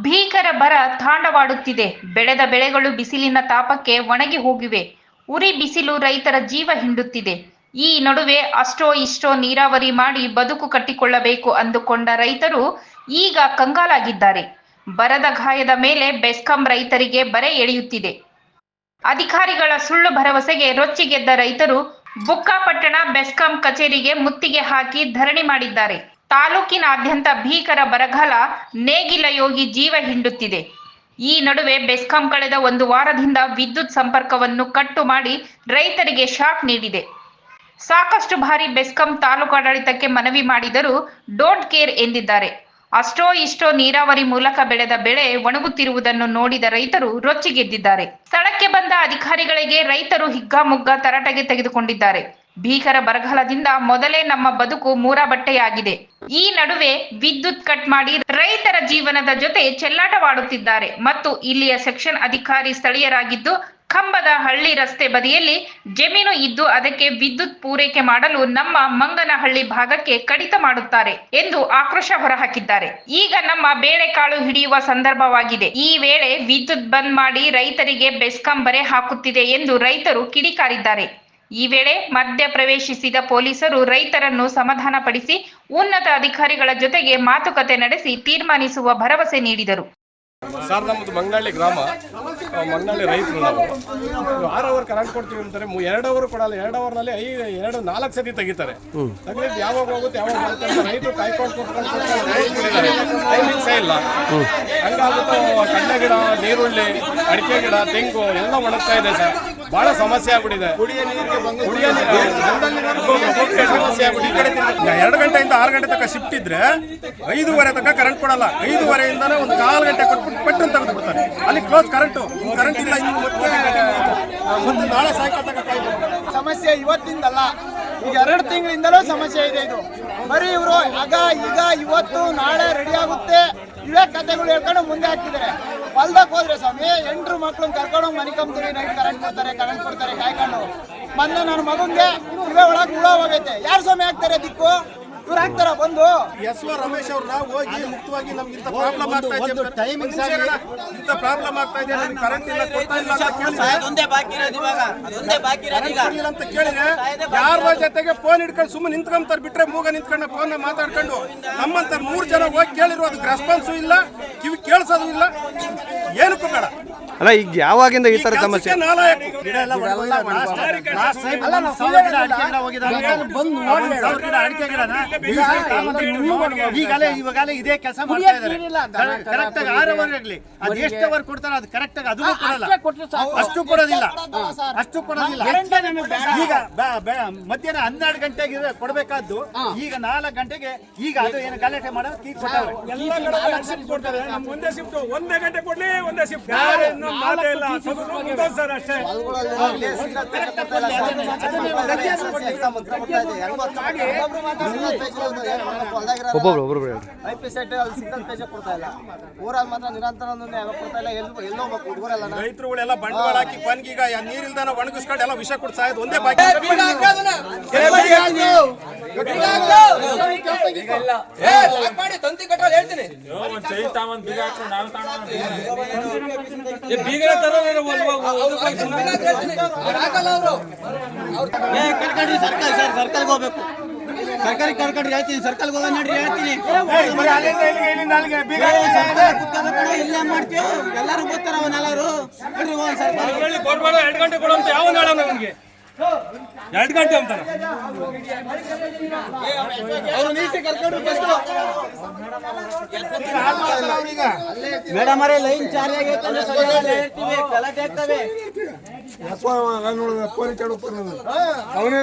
ಭೀಕರ ಬರ ತಾಂಡವಾಡುತ್ತಿದೆ. ಬೆಳೆದ ಬೆಳೆಗಳು ಬಿಸಿಲಿನ ತಾಪಕ್ಕೆ ಒಣಗಿ ಹೋಗಿವೆ. ಉರಿ ಬಿಸಿಲು ರೈತರ ಜೀವ ಹಿಂಡುತ್ತಿದೆ. ಈ ನಡುವೆ ಅಷ್ಟೋ ಇಷ್ಟೋ ನೀರಾವರಿ ಮಾಡಿ ಬದುಕು ಕಟ್ಟಿಕೊಳ್ಳಬೇಕು ಅಂದುಕೊಂಡ ರೈತರು ಈಗ ಕಂಗಾಲಾಗಿದ್ದಾರೆ. ಬರದ ಗಾಯದ ಮೇಲೆ ಬೆಸ್ಕಾಂ ರೈತರಿಗೆ ಬರೆ ಎಳೆಯುತ್ತಿದೆ. ಅಧಿಕಾರಿಗಳ ಸುಳ್ಳು ಭರವಸೆಗೆ ರೊಚ್ಚಿಗೆದ್ದ ರೈತರು ಬುಕ್ಕಾಪಟ್ಟಣ ಬೆಸ್ಕಾಂ ಕಚೇರಿಗೆ ಮುತ್ತಿಗೆ ಹಾಕಿ ಧರಣಿ ಮಾಡಿದ್ದಾರೆ. ತಾಲೂಕಿನಾದ್ಯಂತ ಭೀಕರ ಬರಗಾಲ ನೇಗಿಲ ಯೋಗಿ ಜೀವ ಹಿಂಡುತ್ತಿದೆ. ಈ ನಡುವೆ ಬೆಸ್ಕಾಂ ಕಳೆದ ಒಂದು ವಾರದಿಂದ ವಿದ್ಯುತ್ ಸಂಪರ್ಕವನ್ನು ಕಟ್ಟು ಮಾಡಿ ರೈತರಿಗೆ ಶಾಕ್ ನೀಡಿದೆ. ಸಾಕಷ್ಟು ಬಾರಿ ಬೆಸ್ಕಾಂ ತಾಲೂಕಾಡಳಿತಕ್ಕೆ ಮನವಿ ಮಾಡಿದರೂ ಡೋಂಟ್ ಕೇರ್ ಎಂದಿದ್ದಾರೆ. ಅಷ್ಟೋ ಇಷ್ಟೋ ನೀರಾವರಿ ಮೂಲಕ ಬೆಳೆದ ಬೆಳೆ ಒಣಗುತ್ತಿರುವುದನ್ನು ನೋಡಿದ ರೈತರು ರೊಚ್ಚಿಗೆದ್ದಿದ್ದಾರೆ. ಸ್ಥಳಕ್ಕೆ ಬಂದ ಅಧಿಕಾರಿಗಳಿಗೆ ರೈತರು ಹಿಗ್ಗಾಮುಗ್ಗ ತರಾಟೆಗೆ ತೆಗೆದುಕೊಂಡಿದ್ದಾರೆ. ಭೀಕರ ಬರಗಾಲದಿಂದ ಮೊದಲೇ ನಮ್ಮ ಬದುಕು ಮೂರ ಬಟ್ಟೆಯಾಗಿದೆ ಈ ನಡುವೆ ವಿದ್ಯುತ್ ಕಟ್ ಮಾಡಿ ರೈತರ ಜೀವನದ ಜೊತೆ ಚೆಲ್ಲಾಟವಾಡುತ್ತಿದ್ದಾರೆ ಮತ್ತು ಇಲ್ಲಿಯ ಸೆಕ್ಷನ್ ಅಧಿಕಾರಿ ಸ್ಥಳೀಯರಾಗಿದ್ದು ಕಂಬದ ಹಳ್ಳಿ ರಸ್ತೆ ಬದಿಯಲ್ಲಿ ಜಮೀನು ಇದ್ದು ಅದಕ್ಕೆ ವಿದ್ಯುತ್ ಪೂರೈಕೆ ಮಾಡಲು ನಮ್ಮ ಮಂಗನಹಳ್ಳಿ ಭಾಗಕ್ಕೆ ಕಡಿತ ಮಾಡುತ್ತಾರೆ ಎಂದು ಆಕ್ರೋಶ ಹೊರಹಾಕಿದ್ದಾರೆ. ಈಗ ನಮ್ಮ ಬೇಳೆಕಾಳು ಹಿಡಿಯುವ ಸಂದರ್ಭವಾಗಿದೆ. ಈ ವೇಳೆ ವಿದ್ಯುತ್ ಬಂದ್ ಮಾಡಿ ರೈತರಿಗೆ ಬೆಸ್ಕಾಂ ಬರೆ ಹಾಕುತ್ತಿದೆ ಎಂದು ರೈತರು ಕಿಡಿಕಾರಿದ್ದಾರೆ. ಈ ವೇಳೆ ಮಧ್ಯ ಪ್ರವೇಶಿಸಿದ ಪೊಲೀಸರು ರೈತರನ್ನು ಸಮಾಧಾನಪಡಿಸಿ ಉನ್ನತ ಅಧಿಕಾರಿಗಳ ಜೊತೆಗೆ ಮಾತುಕತೆ ನಡೆಸಿ ತೀರ್ಮಾನಿಸುವ ಭರವಸೆ ನೀಡಿದರು. ಸರ್ ನಮ್ಮದು ಮಂಗಳಳ್ಳಿ ಗ್ರಾಮ. ಆ, ಮಂಗನಹಳ್ಳಿ ರೈತರು ನಾವು. ಆರು ಅವರ್ ಕರೆಂಟ್ ಕೊಡ್ತೀವಿ ಅಂತಾರೆ ಎರಡು ಅವರ್ ಕೊಡಲ್ಲ ಎರಡು ಅವರ್ನಲ್ಲಿ ಐ ಎರಡು ನಾಲ್ಕು ಸತಿ ತೆಗಿತಾರೆ. ತೆಗೆದು ಯಾವಾಗ ಹೋಗುತ್ತೆ ಯಾವಾಗ ಬರುತ್ತೆ ಅಂತ ರೈತರು ಕಾಯ್ಕೊಂಡು ಕೂತ್ಕೊಂಡು ಟೈಮಿಂಗ್ಸೇ ಇಲ್ಲ. ಹಂಗಾಗುತ್ತೆ ಕಡಲೆ ಗಿಡ ನೀರುಳ್ಳಿ ಅಡಿಕೆ ಗಿಡ ತೆಂಗು ಎಲ್ಲ ಒಣಗ್ತಾ ಇದೆ ಸರ್. ಬಹಳ ಸಮಸ್ಯೆ ಆಗ್ಬಿಟ್ಟಿದೆ. ಕುಡಿಯ ನೀರಿಗೆ ಕುಡಿಯ ನೀರು ಸಮಸ್ಯೆ ಈಗ ಎರಡು ಗಂಟೆಯಿಂದ ಆರು ಗಂಟೆ ತನಕ ಶಿಫ್ಟ್ ಇದ್ರೆ ಐದೂವರೆ ತನಕ ಕರೆಂಟ್ ಕೊಡಲ್ಲ. ಐದೂವರೆಯಿಂದನೇ ಒಂದು ಕಾಲು ಗಂಟೆ ಕೊಟ್ಬಿಟ್ಟು ಪೆಟ್ರೋಲ್ ತೆಗೆದು ಬಿಡ್ತಾರೆ. ಅಲ್ಲಿ ಕ್ಲೋಸ್ ಕರೆಂಟು ಕರೆಂಟ್ ಇಲ್ಲ ಇನ್ನು ಮತ್ತೆ ಮತ್ತೆ ನಾಳೆ ಸಾಯಂಕಾಲ ತನಕ ಕಾಯ್ಬೇಕು. ಸಮಸ್ಯೆ ಇವತ್ತಿಂದಲ್ಲ. ಈಗ ಎರಡು ತಿಂಗಳಿಂದಲೂ ಸಮಸ್ಯೆ ಇದೆ ಇದು. ಬರೀ ಇವರು ಆಗ ಈಗ ಇವತ್ತು ನಾಳೆ ರೆಡಿ ಆಗುತ್ತೆ. ಇವೇ ಕತೆಗಳು ಹೇಳ್ಕೊಂಡು ಮುಂದೆ ಹಾಕ್ತಿದ್ದಾರೆ ಹೊಲ್ದಾಗ ಹೋದ್ರೆ ಸ್ವಾಮಿ, ಎಂಟ್ರು ಮಕ್ಳನ್ನ ಕರ್ಕೊಂಡು ಮನೆ ಕಂಬ್ತೀವಿ ನೈಟ್ ಕರೆಂಟ್ ಕೊಡ್ತಾರೆ ಕರೆಂಟ್ ಕೊಡ್ತಾರೆ ಕಾಯ್ಕೊಂಡು. ಮೊನ್ನೆ ನನ್ನ ಮಗಂಗೆ ಇವೇ ಒಳಗೆ ಹುಳ ಹೋಗೈತೆ. ಯಾರು ಸ್ವಾಮಿ ಹಾಕ್ತಾರೆ ದಿಕ್ಕು? ಇವ್ರು ಹಾಕ್ತಾರ ಬಂದು. ಎಸ್ ವ ರಮೇಶ್ ಅವ್ರನ್ನ ಹೋಗಿ ಮುಕ್ತವಾಗಿ ನಮ್ಗೆ ಇಂಥ ಪ್ರಾಬ್ಲಮ್ ಆಗ್ತಾ ಇದೆ ಇಂಥ ಪ್ರಾಬ್ಲಮ್ ಆಗ್ತಾ ಇದೆ ನಮ್ಗೆ ಕರೆಂಟ್ ಇಲ್ಲ ಕೊಡ್ತಾ ಇಲ್ಲ ಅಂತ ಕೇಳಿದ್ರೆ. ಅದೊಂದೇ ಬಾಕಿ ಇರೋದು ಇವಾಗ. ಅದೊಂದೇ ಬಾಕಿ ಇರೋದು ಈಗ. ಕೊಡ್ಲಿಲ್ಲ ಅಂತ ಕೇಳಿದ್ರೆ ಯಾರ ಜೊತೆಗೆ ಫೋನ್ ಹಿಡ್ಕೊಂಡು ಸುಮ್ಮನೆ ನಿಂತ್ಕೊಂತಾರೆ ಬಿಟ್ರೆ ಮೂಗ ನಿಂತ್ಕೊಂಡು ಫೋನ್ ಮಾತಾಡ್ಕೊಂಡು. ನಮ್ಮಂತ ಮೂರ್ ಜನ ಹೋಗಿ ಕೇಳಿರೋ ಅದಕ್ಕೆ ರೆಸ್ಪಾನ್ಸು ಇಲ್ಲ ಕಿವಿ ಕೇಳಿಸೋದು ಇಲ್ಲ. ಅಲ್ಲ ಈಗ ಯಾವಾಗಿಂದ ಈ ತರ ಸಮಸ್ಯೆ? ಈಗಲೇ ಇವಾಗಲೇ ಇದೇ ಕೆಲಸ ಮಾಡ್ತಾ ಇದ್ದಾರೆ. ಕರೆಕ್ಟ್ ಆಗಿ ಆರು ಅವರ್ ಅದು ಎಷ್ಟು ಅವರ್ ಕೊಡ್ತಾರೆ ಅದು ಕರೆಕ್ಟ್ ಆಗಿ ಅದನ್ನು ಕೊಡಲ್ಲ. ಅಷ್ಟು ಕೊಡೋದಿಲ್ಲ. ಅಷ್ಟು ಕೊಡೋದಿಲ್ಲ. ಈಗ ಮಧ್ಯಾಹ್ನ ಹನ್ನೆರಡು ಗಂಟೆಗೆ ಕೊಡಬೇಕಾದ್ದು. ಈಗ ನಾಲ್ಕು ಗಂಟೆಗೆ ಈಗ ಅದು ಏನು ಗಲಾಟೆ ಮಾಡೋದು ಒಂದೇ ಶಿಫ್ಟ್ ಒಂದೇ ಗಂಟೆ ಕೊಡ್ಲಿ ಒಂದೇ ಶಿಫ್ಟ್ ಮಾತೇ ಇಲ್ಲ. ಸರ್ ಅಷ್ಟೇ. ಒಬ್ಬೊಬ್ರು ಒಬ್ಬೊಬ್ರು ಹೇಳ್ರಿ ಐ ಪಿ ಸೆಟ್ ಅಲ್ಲಿ ಪೇಜ್ ಕೊಡ್ತಾ ಇಲ್ಲ. ಊರಲ್ಲಿ ಮಾತ್ರ ನಿರಂತರ ಕೊಡ್ತಾ ಇಲ್ಲ. ಎಲ್ಲಿ ಎಲ್ಲೋ ಹೋಗ್ಬೇಕು ಹುಡುಗರೆಲ್ಲ ರೈತರುಗಳೆಲ್ಲ ಬಂಡವಾಳ ಹಾಕಿ ಪನ್ಗೀಗ ನೀರಿಲ್ದಾನ ಒಣಗಿಸ್ಕೊಂಡು ಎಲ್ಲ ವಿಷ ಕೊಡ್ತಾ ಒಂದೇ ಬಾಕಿ. ಕರ್ಕೊಂಡ್ರಿ ಸರ್ಕಲ್ ಸರ್ ಸರ್ಕಲ್ಗೆ ಹೋಗ್ಬೇಕು. ಸರ್ಕಾರಿ ಕರ್ಕೊಂಡ್ರಿ ಹೇಳ್ತೀನಿ ಸರ್ಕಲ್ ಹೋಗೋಣ ನಡ್ರಿ ಹೇಳ್ತೀನಿ. ಇಲ್ಲೇ ಮಾಡ್ತೀವಿ? ಎಲ್ಲರೂ ಗೊತ್ತಾರ ಅವನ್ನೆಲ್ಲರೂ ಕೊಡ್ಬೇಡ ಎರಡು ಗಂಟೆ ಕೊಡುವಂತ ಯಾವ ಹೇಳ ನಮಗೆ ಎರಡು ಗಂಟೆ ಅಂತಾನೆ? ಮೇಡಮ್ ಅರೇ ಲೈನ್ ಚಾರ್ಜ್ ಆಗೈತೆ ಹೇಳ್ತೀವಿ ಗಲಾಟೆ ಆಗ್ತವೆ. ಅವನೇ